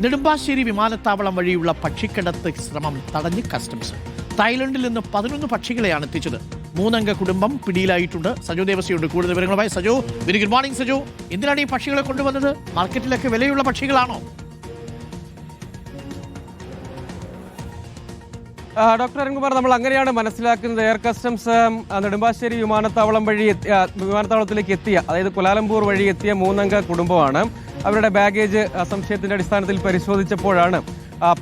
നെടുമ്പാശ്ശേരി വിമാനത്താവളം വഴിയുള്ള പക്ഷിക്കടത്ത് ശ്രമം തടഞ്ഞ് കസ്റ്റംസ്. തായ്ലൻഡിൽ നിന്ന് പതിനൊന്ന് പക്ഷികളെയാണ് എത്തിച്ചത്. മൂന്നംഗ കുടുംബം പിടിയിലായിട്ടുണ്ട്. സജു ദേവസിയുണ്ട് കൂടുതൽ വിവരങ്ങളുമായി Saju. Very good morning Saju. എന്തിനാണ് ഈ പക്ഷികളെ കൊണ്ടുവന്നത്? മാർക്കറ്റിലൊക്കെ വിലയുള്ള പക്ഷികളാണോ? ഡോക്ടർ അരുൺകുമാർ നമ്മൾ അങ്ങനെയാണ് മനസ്സിലാക്കുന്നത്. എയർ കസ്റ്റംസ് നെടുമ്പാശ്ശേരി വിമാനത്താവളം വഴി വിമാനത്താവളത്തിലേക്ക് എത്തിയ അതായത് കുലാലംപൂർ വഴി എത്തിയ മൂന്നംഗ കുടുംബമാണ്. അവരുടെ ബാഗേജ് സംശയത്തിന്റെ അടിസ്ഥാനത്തിൽ പരിശോധിച്ചപ്പോഴാണ്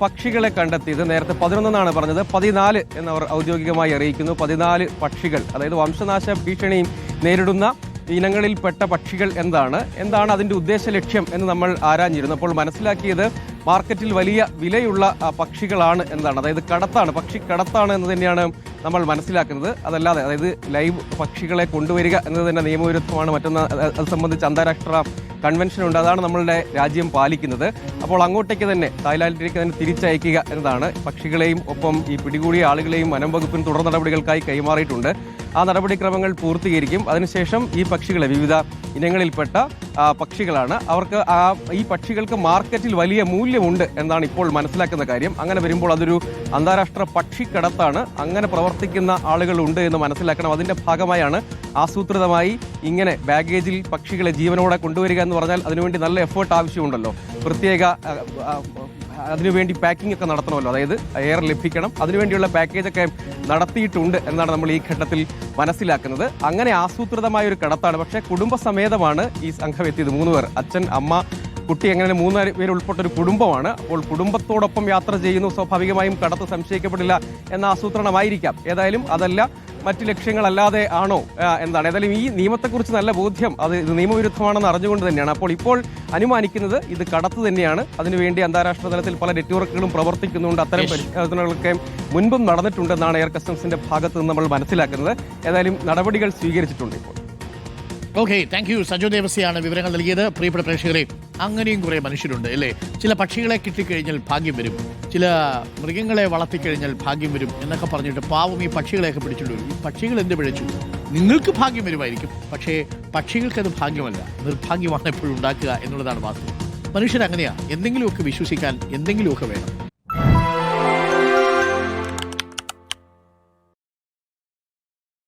പക്ഷികളെ കണ്ടെത്തിയത്. നേരത്തെ പതിനൊന്നെന്നാണ് പറഞ്ഞത്. പതിനാല് എന്നവർ ഔദ്യോഗികമായി അറിയിക്കുന്നു. പതിനാല് പക്ഷികൾ അതായത് വംശനാശ ഭീഷണിയും നേരിടുന്ന ഇനങ്ങളിൽപ്പെട്ട പക്ഷികൾ എന്താണ്? എന്താണ് അതിന്റെ ഉദ്ദേശ ലക്ഷ്യം എന്ന് നമ്മൾ ആരാഞ്ഞിരുന്നു. അപ്പോൾ മനസ്സിലാക്കിയത് മാർക്കറ്റിൽ വലിയ വിലയുള്ള പക്ഷികളാണ് എന്നതാണ് അതായത് കടത്താണ്. പക്ഷി കടത്താണ് എന്ന് തന്നെയാണ് നമ്മൾ മനസ്സിലാക്കുന്നത്. അതല്ലാതെ അതായത് ലൈവ് പക്ഷികളെ കൊണ്ടുവരിക എന്നത് തന്നെ നിയമവിരുദ്ധമാണ്. മറ്റൊന്ന് അത് സംബന്ധിച്ച് അന്താരാഷ്ട്ര കൺവെൻഷൻ ഉണ്ട്. അതാണ് നമ്മളുടെ രാജ്യം പാലിക്കുന്നത്. അപ്പോൾ അങ്ങോട്ടേക്ക് തന്നെ തായ്ലാൻഡിലേക്ക് തന്നെ തിരിച്ചയക്കുക എന്നതാണ്. പക്ഷികളെയും ഒപ്പം ഈ പിടികൂടിയ ആളുകളെയും വനം വകുപ്പിന് തുടർ നടപടികൾക്കായി കൈമാറിയിട്ടുണ്ട്. ആ നടപടിക്രമങ്ങൾ പൂർത്തീകരിക്കും. അതിനുശേഷം ഈ പക്ഷികളെ വിവിധ ഇനങ്ങളിൽപ്പെട്ട പക്ഷികളാണ്. അവർക്ക് ആ ഈ പക്ഷികൾക്ക് മാർക്കറ്റിൽ വലിയ മൂല്യമുണ്ട് എന്നാണ് ഇപ്പോൾ മനസ്സിലാക്കുന്ന കാര്യം. അങ്ങനെ വരുമ്പോൾ അതൊരു അന്താരാഷ്ട്ര പക്ഷിക്കടത്താണ്. അങ്ങനെ പ്രവർത്തിക്കുന്ന ആളുകളുണ്ട് എന്ന് മനസ്സിലാക്കണം. അതിന്റെ ഭാഗമായാണ് ആസൂത്രിതമായി ഇങ്ങനെ ബാഗേജിൽ പക്ഷികളെ ജീവനോടെ കൊണ്ടുവരിക എന്ന് പറഞ്ഞാൽ അതിനുവേണ്ടി നല്ല എഫേർട്ട് ആവശ്യമുണ്ടല്ലോ. പ്രത്യേക അതിനുവേണ്ടി പാക്കിംഗ് ഒക്കെ നടത്തണമല്ലോ. അതായത് എയർ ലഭിക്കണം. അതിനുവേണ്ടിയുള്ള പാക്കേജ് ഒക്കെ നടത്തിയിട്ടുണ്ട് എന്നാണ് നമ്മൾ ഈ ഘട്ടത്തിൽ മനസ്സിലാക്കുന്നത്. അങ്ങനെ ആസൂത്രിതമായ ഒരു കടത്താണ്. പക്ഷേ കുടുംബസമേതമാണ് ഈ സംഘം എത്തിയത്. മൂന്ന് പേർ അച്ഛൻ അമ്മ കുട്ടി അങ്ങനെ മൂന്ന് പേര് ഉൾപ്പെട്ട ഒരു കുടുംബമാണ്. അപ്പോൾ കുടുംബത്തോടൊപ്പം യാത്ര ചെയ്യുന്നു. സ്വാഭാവികമായും കടത്ത് സംശയിക്കപ്പെടില്ല എന്ന ആസൂത്രണമായിരിക്കാം. ഏതായാലും അതല്ല മറ്റ് ലക്ഷ്യങ്ങളല്ലാതെ ആണോ? എന്താണ്? ഏതായാലും ഈ നിയമത്തെക്കുറിച്ച് നല്ല ബോധ്യം അത് ഇത് നിയമവിരുദ്ധമാണെന്ന് അറിഞ്ഞുകൊണ്ട് തന്നെയാണ്. അപ്പോൾ ഇപ്പോൾ അനുമാനിക്കുന്നത് ഇത് കടത്ത് തന്നെയാണ്. അതിനുവേണ്ടി അന്താരാഷ്ട്ര തലത്തിൽ പല നെറ്റ്വർക്കുകളും പ്രവർത്തിക്കുന്നുണ്ട്. അത്തരം. പരിശോധനകളൊക്കെ മുൻപും നടന്നിട്ടുണ്ടെന്നാണ് എയർ കസ്റ്റംസിന്റെ ഭാഗത്ത് നിന്ന് നമ്മൾ മനസ്സിലാക്കുന്നത്. ഏതായാലും നടപടികൾ സ്വീകരിച്ചിട്ടുണ്ട് ഇപ്പോൾ. ഓക്കെ താങ്ക് യു സജു ദേവസിയാണ് വിവരങ്ങൾ നൽകിയത്. പ്രിയപ്പെട്ട പ്രേക്ഷകരെ അങ്ങനെയും കുറേ മനുഷ്യരുണ്ട് അല്ലേ? ചില പക്ഷികളെ കിട്ടിക്കഴിഞ്ഞാൽ ഭാഗ്യം വരും. ചില മൃഗങ്ങളെ വളർത്തിക്കഴിഞ്ഞാൽ ഭാഗ്യം വരും എന്നൊക്കെ പറഞ്ഞിട്ട് പാവം ഈ പക്ഷികളെയൊക്കെ പിടിച്ചിട്ട് വരും. ഈ പക്ഷികൾ എന്ത് പിഴച്ചു? നിങ്ങൾക്ക് ഭാഗ്യം വരുമായിരിക്കും. പക്ഷേ പക്ഷികൾക്കത് ഭാഗ്യമല്ല. നിർഭാഗ്യമാണ് എപ്പോഴും ഉണ്ടാക്കുക എന്നുള്ളതാണ് വാസ്തവം. മനുഷ്യരങ്ങനെയാ. എന്തെങ്കിലുമൊക്കെ വിശ്വസിക്കാൻ എന്തെങ്കിലുമൊക്കെ വേണം.